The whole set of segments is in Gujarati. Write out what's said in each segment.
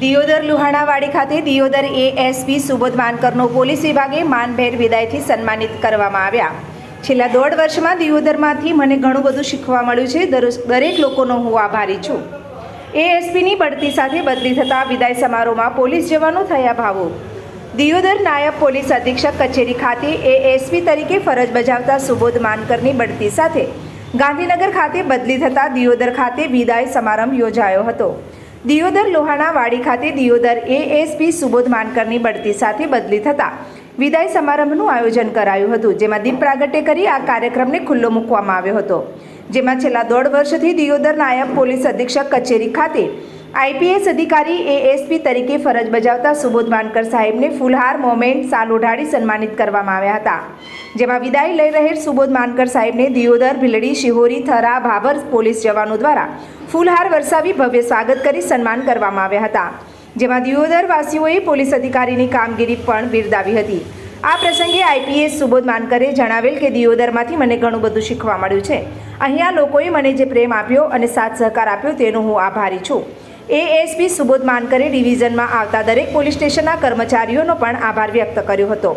દિયોદર લુહાણાવાડી ખાતે દિયોદર એએસપી સુબોધ માનકરનો પોલીસ વિભાગે માનભેર વિદાયથી સન્માનિત કરવામાં આવ્યા. છેલ્લા દોઢ વર્ષમાં દિયોદરમાંથી મને ઘણું બધું શીખવા મળ્યું છે. દરેક લોકોનો હું આભારી છું. એએસપીની બઢતી સાથે બદલી થતા વિદાય સમારોહમાં પોલીસ જવાનો થયા ભાવો. દિયોદર નાયબ પોલીસ અધિક્ષક કચેરી ખાતે એએસપી તરીકે ફરજ બજાવતા સુબોધ માનકરની બઢતી સાથે ગાંધીનગર ખાતે બદલી થતા દિયોદર ખાતે વિદાય સમારંભ યોજાયો હતો. દિયોદર લોહાણા વાડી ખાતે દિયોદર એએસપી સુબોધ માનકરની બઢતી સાથે બદલી થતા વિદાય સમારંભનું આયોજન કરાયું હતું, જેમાં દીપ પ્રાગટ્ય કરી આ કાર્યક્રમને ખુલ્લો મૂકવામાં આવ્યો હતો. જેમાં છેલ્લા દોઢ વર્ષથી દિયોદર નાયબ પોલીસ અધિક્ષક કચેરી ખાતે આઈપીએસ અધિકારી એએસપી તરીકે ફરજ બજાવતા સુબોધ માનકર સાહેબને ફુલહાર મોમેન્ટ સાલ ઓઢાડી સન્માનિત કરવામાં આવ્યા હતા. જેમાં વિદાય લઈ રહેલ સુબોધ માનકર સાહેબને દિયોદર, ભીલડી, શિહોરી, થરા, ભાભર પોલીસ જવાનો દ્વારા ફૂલહાર વરસાવી ભવ્ય સ્વાગત કરી સન્માન કરવામાં આવ્યા હતા. જેમાં દિયોદર વાસીઓએ પોલીસ અધિકારીની કામગીરી પણ બિરદાવી હતી. આ પ્રસંગે આઈપીએસ સુબોધ માનકરે જણાવેલ કે દિયોદરમાંથી મને ઘણું બધું શીખવા મળ્યું છે. અહીંયા લોકોએ મને જે પ્રેમ આપ્યો અને સાથ સહકાર આપ્યો તેનો હું આભારી છું. એએસપી સુબોધ માનકરે ડિવિઝનમાં આવતા દરેક પોલીસ સ્ટેશનના કર્મચારીઓનો પણ આભાર વ્યક્ત કર્યો હતો.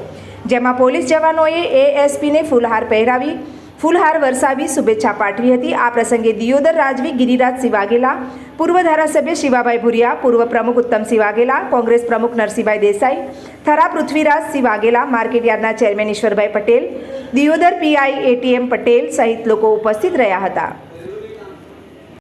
જેમાં પોલીસ જવાનોએ એએસપીને ફૂલહાર પહેરાવી, ફૂલહાર વરસાવી શુભેચ્છા પાઠવી હતી. આ પ્રસંગે દિયોદર રાજવી ગિરિરાજ સિવાગેલા, પૂર્વ ધારાસભ્ય શિવાભાઈ ભુરિયા, પૂર્વ પ્રમુખ ઉત્તમ સિવાગેલા, કોંગ્રેસ પ્રમુખ Narsinhbhai Desai, Thara Prithvirajsinh Vaghela માર્કેટયાર્ડના chairman Ishwarbhai Patel, Deodar PI ATM Patel સહિત લોકો ઉપસ્થિત રહ્યા હતા.